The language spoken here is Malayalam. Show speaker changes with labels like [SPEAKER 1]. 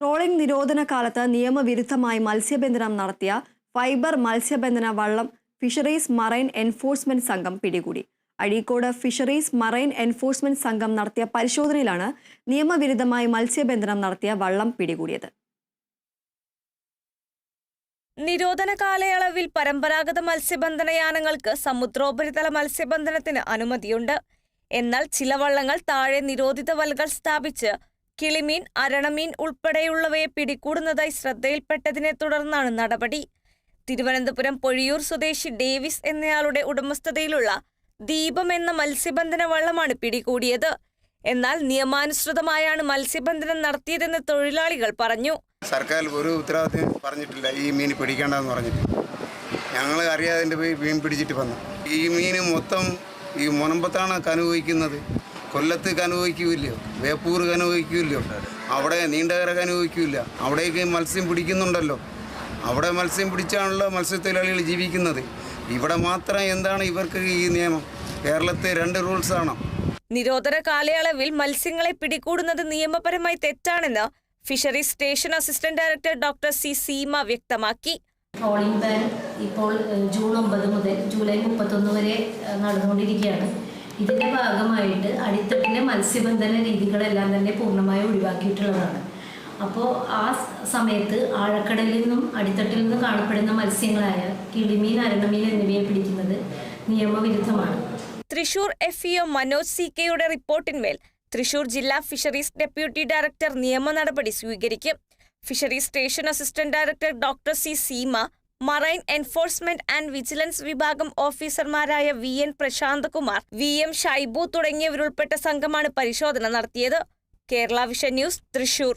[SPEAKER 1] ട്രോളിംഗ് നിരോധന കാലത്ത് നിയമവിരുദ്ധമായി മത്സ്യബന്ധനം നടത്തിയ ഫൈബർ മത്സ്യബന്ധന വള്ളം ഫിഷറീസ് മറൈൻ എൻഫോഴ്സ്മെന്റ് സംഘം പിടികൂടി. അഴീക്കോട് ഫിഷറീസ് മറൈൻ എൻഫോഴ്സ്മെന്റ് സംഘം നടത്തിയ പരിശോധനയിലാണ് നിയമവിരുദ്ധമായി മത്സ്യബന്ധനം നടത്തിയ വള്ളം പിടികൂടിയത്.
[SPEAKER 2] നിരോധന കാലയളവിൽ പരമ്പരാഗത മത്സ്യബന്ധനയാനങ്ങൾക്ക് സമുദ്രോപരിതല മത്സ്യബന്ധനത്തിന് അനുമതിയുണ്ട്. എന്നാൽ ചില വള്ളങ്ങൾ താഴെ നിരോധിത വലകൾ സ്ഥാപിച്ച് കിളിമീൻ അരണമീൻ ഉൾപ്പെടെയുള്ളവയെ പിടികൂടുന്നതായി ശ്രദ്ധയിൽപ്പെട്ടതിനെ തുടർന്നാണ് നടപടി. തിരുവനന്തപുരം പൊഴിയൂർ സ്വദേശി ഡേവിസ് എന്നയാളുടെ ഉടമസ്ഥതയിലുള്ള ദീപം എന്ന മത്സ്യബന്ധന വള്ളമാണ് പിടികൂടിയത്. എന്നാൽ നിയമാനുസൃതമായാണ് മത്സ്യബന്ധനം നടത്തിയതെന്ന് തൊഴിലാളികൾ പറഞ്ഞു.
[SPEAKER 3] സർക്കാർ ഒരു ഉത്തരവാദിത്വം പറഞ്ഞിട്ടില്ല ഈ മീൻ പിടിക്കേണ്ടെന്ന് പറഞ്ഞിട്ട്. ഞങ്ങൾ അറിയാതെ പോയി മീൻ പിടിച്ചിട്ട് വന്നു. ഈ മീൻ മൊത്തം ഈ മുനമ്പത്താണ് കനുഭവിക്കുന്നത് കൊല്ലത്ത് കനുഭവിക്കൂല്ലോ വേപ്പൂർ കനുഭവിക്കൂല്ലോ അവിടെ നീണ്ടകര കനുഭവിക്കൂല അവിടേക്ക് മത്സ്യം പിടിക്കുന്നുണ്ടല്ലോ. അവിടെ മത്സ്യം പിടിച്ചാണല്ലോ മത്സ്യത്തൊഴിലാളികൾ ജീവിക്കുന്നത്. ഇവിടെ മാത്രം എന്താണ് ഇവർക്ക് ഈ നിയമം? കേരളത്തെ രണ്ട് റൂൾസാണ്
[SPEAKER 2] നിരോധന കാലയളവിൽ മത്സ്യങ്ങളെ പിടികൂടുന്നത് നിയമപരമായി തെറ്റാണെന്ന് fisheries station assistant director doctor C Seema വ്യക്തമാക്കി.
[SPEAKER 4] ട്രോളിംഗ് ബാൻ ഇപ്പോൾ ജൂൺ ഒമ്പത് മുതൽ ജൂലൈ മുപ്പത്തൊന്ന് വരെ നടന്നുകൊണ്ടിരിക്കുകയാണ്. ഇതിന്റെ ഭാഗമായിട്ട് അടിത്തട്ടിലെ മത്സ്യബന്ധന രീതികളെല്ലാം തന്നെ പൂർണമായി ഒഴിവാക്കിയിട്ടുള്ളതാണ്. അപ്പോൾ ആ സമയത്ത് ആഴക്കടലിൽ നിന്നും അടിത്തട്ടിൽ നിന്നും കാണപ്പെടുന്ന മത്സ്യങ്ങളായ കിളിമീൻ അരണമീൻ എന്നിവയെ പിടിക്കുന്നത് നിയമവിരുദ്ധമാണ്.
[SPEAKER 2] Thrissur F E O Manoj C കെയുടെ റിപ്പോർട്ടിന്മേൽ തൃശൂർ ജില്ലാ ഫിഷറീസ് ഡെപ്യൂട്ടി ഡയറക്ടർ നിയമ നടപടി സ്വീകരിക്കും. Fisheries station assistant director doctor C Seema marine enforcement and vigilance വിഭാഗം ഓഫീസർമാരായ V N Prashanth Kumar V M Shaibu തുടങ്ങിയവരുൾപ്പെട്ട സംഘമാണ് പരിശോധന നടത്തിയത്. Kerala vision news Thrissur.